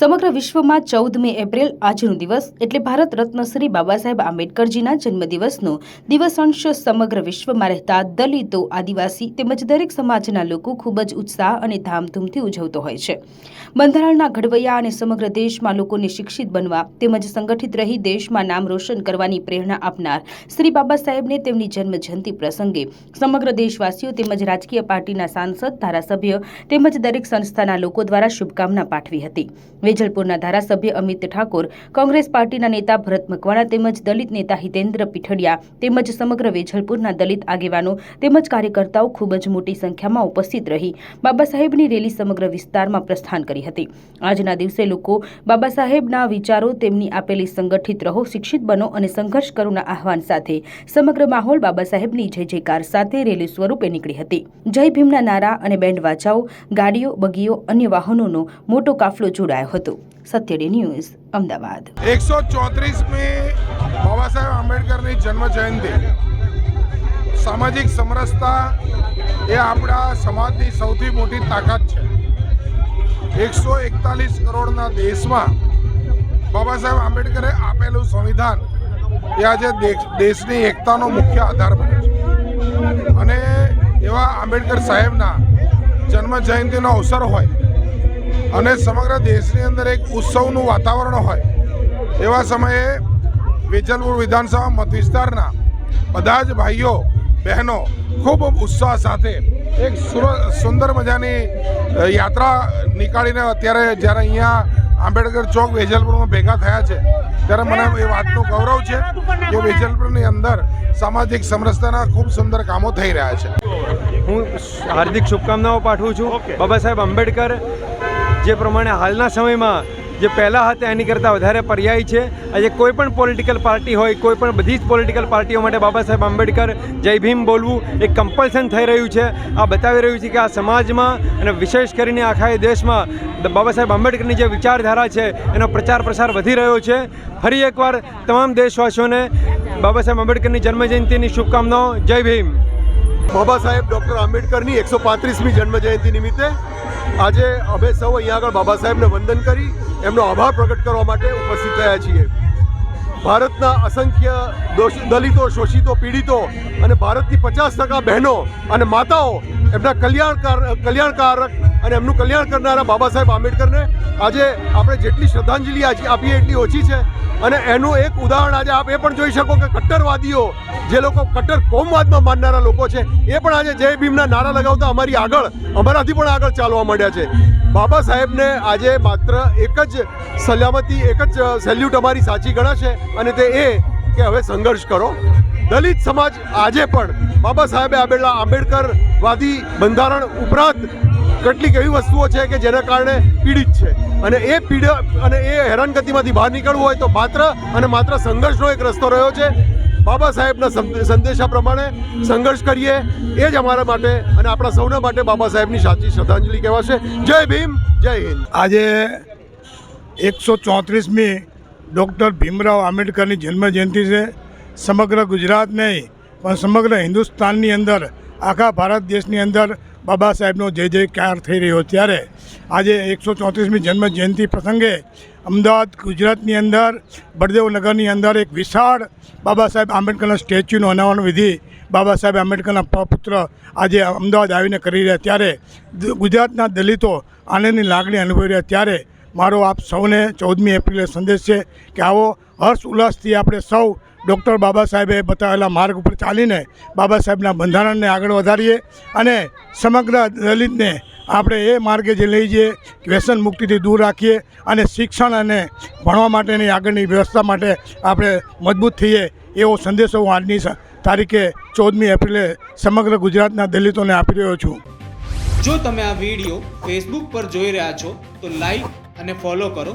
સમગ્ર વિશ્વમાં ચૌદ મે એપ્રિલ આજનો દિવસ એટલે ભારત રત્ન શ્રી બાબા સાહેબ આંબેડકરજીના જન્મદિવસનો દિવસ અંશ સમગ્ર વિશ્વમાં રહેતા દલિતો, આદિવાસી તેમજ દરેક સમાજના લોકો ખૂબ જ ઉત્સાહ અને ધામધૂમથી ઉજવતો હોય છે. બંધારણના ઘડવૈયા અને સમગ્ર દેશમાં લોકોને શિક્ષિત બનવા તેમજ સંગઠિત રહી દેશમાં નામ રોશન કરવાની પ્રેરણા આપનાર શ્રી બાબા સાહેબને તેમની જન્મ જયંતિ પ્રસંગે સમગ્ર દેશવાસીઓ તેમજ રાજકીય પાર્ટીના સાંસદ, ધારાસભ્ય તેમજ દરેક સંસ્થાના લોકો દ્વારા શુભકામના પાઠવી હતી. વેજલપુરના ધારાસભ્ય અમિત ઠાકોર, કોંગ્રેસ પાર્ટીના નેતા ભરત મકવાણા તેમજ દલિત નેતા હિતેન્દ્ર પીઠડિયા તેમજ સમગ્ર વેજલપુરના દલિત આગેવાનો તેમજ કાર્યકર્તાઓ ખૂબ જ મોટી સંખ્યામાં ઉપસ્થિત રહી. બાબા સાહેબની રેલી સમગ્ર વિસ્તારમાં પ્રસ્થાન કરી હતી. આજના દિવસે લોકો બાબા સાહેબના વિચારો, તેમની આપેલી સંગઠિત રહો, શિક્ષિત બનો અને સંઘર્ષ કરોના આહવાન સાથે સમગ્ર માહોલ બાબા સાહેબની જય જયકાર સાથે રેલી સ્વરૂપે નીકળી હતી. જય ભીમના નારા અને બેન્ડ વાજાઓ, ગાડીઓ, બગીઓ, અન્ય વાહનોનો મોટો કાફલો જોડાયો હતો. સત્યડે ન્યૂઝ, અમદાવાદ. એકસો ચોત્રીસમી બાબા સાહેબ આંબેડકરની જન્મ જયંતિ સામાજિક સમરસતા એ આપણા સમાજની સૌથી મોટી તાકાત છે. એકસો એકતાલીસ કરોડના દેશમાં બાબા સાહેબ આંબેડકરે આપેલું સંવિધાન એ આજે દેશ- દેશની એકતાનો મુખ્ય આધાર બન્યો છે. અને એવા આંબેડકર સાહેબના જન્મ જયંતિનો અવસર હોય અને સમગ્ર દેશની અંદર એક ઉત્સવનું વાતાવરણ હોય એવા સમયે વેજલપુર વિધાનસભા મત વિસ્તારના બધા જ ભાઈઓ બહેનો ખૂબ ઉત્સાહ સાથે એક સુંદર મજાની યાત્રા નીકાળીને અત્યારે જ્યારે અહીંયા આંબેડકર ચોક વેજલપુરમાં ભેગા થયા છે ત્યારે મને એ વાતનું ગૌરવ છે કે વેજલપુરની અંદર સામાજિક સમરસતાના ખૂબ સુંદર કામો થઈ રહ્યા છે. હું હાર્દિક શુભકામનાઓ પાઠવું છું. બાબા સાહેબ આંબેડકર જે પ્રમાણે હાલના સમયમાં જે પહેલાં હતા, એની કરતાં વધારે પર્યાય છે. આજે કોઈ પણ પોલિટિકલ પાર્ટી હોય, કોઈ પણ બધી જ પોલિટિકલ પાર્ટીઓ માટે બાબા સાહેબ આંબેડકર, જય ભીમ બોલવું એક કમ્પલસન થઈ રહ્યું છે. આ બતાવી રહ્યું છે કે આ સમાજમાં અને વિશેષ કરીને આખા એ દેશમાં બાબા સાહેબ આંબેડકરની જે વિચારધારા છે, એનો પ્રચાર પ્રસાર વધી રહ્યો છે. ફરી એકવાર તમામ દેશવાસીઓને બાબા સાહેબ આંબેડકરની જન્મજયંતિની શુભકામનાઓ. જય ભીમ. બાબા સાહેબ ડૉક્ટર આંબેડકરની એકસો પાંત્રીસમી જન્મ જયંતિ નિમિત્તે આજે અમે સૌ અહીંયા આગળ બાબા સાહેબને વંદન કરી એમનો આભાર પ્રગટ કરવા માટે ઉપસ્થિત થયા છીએ. ભારતના અસંખ્ય દલિતો, શોષિતો, પીડિતો અને ભારતની પચાસ ટકા બહેનો અને માતાઓ એમના કલ્યાણકાર, કલ્યાણકારક અને એમનું કલ્યાણ કરનારા બાબા સાહેબ આંબેડકરને આજે આપણે જેટલી શ્રદ્ધાંજલિ આજે આપીએ એટલી ઓછી છે. અને એનું એક ઉદાહરણ આજે આપ એ પણ જોઈ શકો કે કટ્ટરવાદીઓ જે લોકો કટ્ટર કોમવાદમાં માનનારા લોકો છે, એ પણ આજે જય ભીમના નારા લગાવતા અમારી આગળ, અમારાથી પણ આગળ ચાલવા માંડ્યા છે. બાબા સાહેબને આજે માત્ર એક જ સલામતી, એક જ સેલ્યુટ અમારી સાચી ગણાશે અને તે એ કે હવે સંઘર્ષ કરો. દલિત સમાજ આજે પણ બાબા સાહેબે આપેલા આંબેડકરવાદી બંધારણ ઉપરાંત કેટલીક એવી વસ્તુઓ છે કે જેના કારણે પીડિત છે. અને એ પીડ, અને એ હેરાનગતિમાંથી બહાર નીકળવું હોય તો માત્ર અને માત્ર સંઘર્ષનો એક રસ્તો રહ્યો છે. બાબા સાહેબના સંદેશા પ્રમાણે સંઘર્ષ કરીએ, એ જ અમારા માટે અને આપણા સૌના માટે બાબા સાહેબની સાચી શ્રદ્ધાંજલિ કહેવાશે. જય ભીમ, જય હિન્દ. આજે એકસો ચોત્રીસમી ડૉક્ટર ભીમરાવ આંબેડકરની જન્મજયંતિ છે. સમગ્ર ગુજરાત નહીં, પણ સમગ્ર હિન્દુસ્તાનની અંદર આખા ભારત દેશની અંદર બાબા સાહેબનો જય જયકાર થઈ રહ્યો ત્યારે આજે એકસો ચોત્રીસમી જન્મ જયંતિ પ્રસંગે અમદાવાદ ગુજરાતની અંદર, બળદેવનગરની અંદર એક વિશાળ બાબા સાહેબ આંબેડકરના સ્ટેચ્યુનું અનાવરણ વિધિ બાબા સાહેબ આંબેડકરના પુત્ર આજે અમદાવાદ આવીને કરી રહ્યા ત્યારે ગુજરાતના દલિતો આનંદની લાગણી અનુભવી રહ્યા ત્યારે મારો આપ સૌને ચૌદમી એપ્રિલે સંદેશ છે કે આવો હર્ષ ઉલ્લાસથી આપણે સૌ ડૉક્ટર બાબા સાહેબે બતાવેલા માર્ગ ઉપર ચાલીને બાબા સાહેબના બંધારણને આગળ વધારીએ અને સમગ્ર દલિતને આપણે એ માર્ગે જે લઈ જઈએ, વ્યસન મુક્તિથી દૂર રાખીએ અને શિક્ષણ અને ભણવા માટેની આગળની વ્યવસ્થા માટે આપણે મજબૂત થઈએ એવો સંદેશો હું આજની તારીખે ચૌદમી એપ્રિલે સમગ્ર ગુજરાતના દલિતોને આપી રહ્યો છું. જો તમે આ વીડિયો ફેસબુક પર જોઈ રહ્યા છો, તો લાઈક અને ફોલો કરો.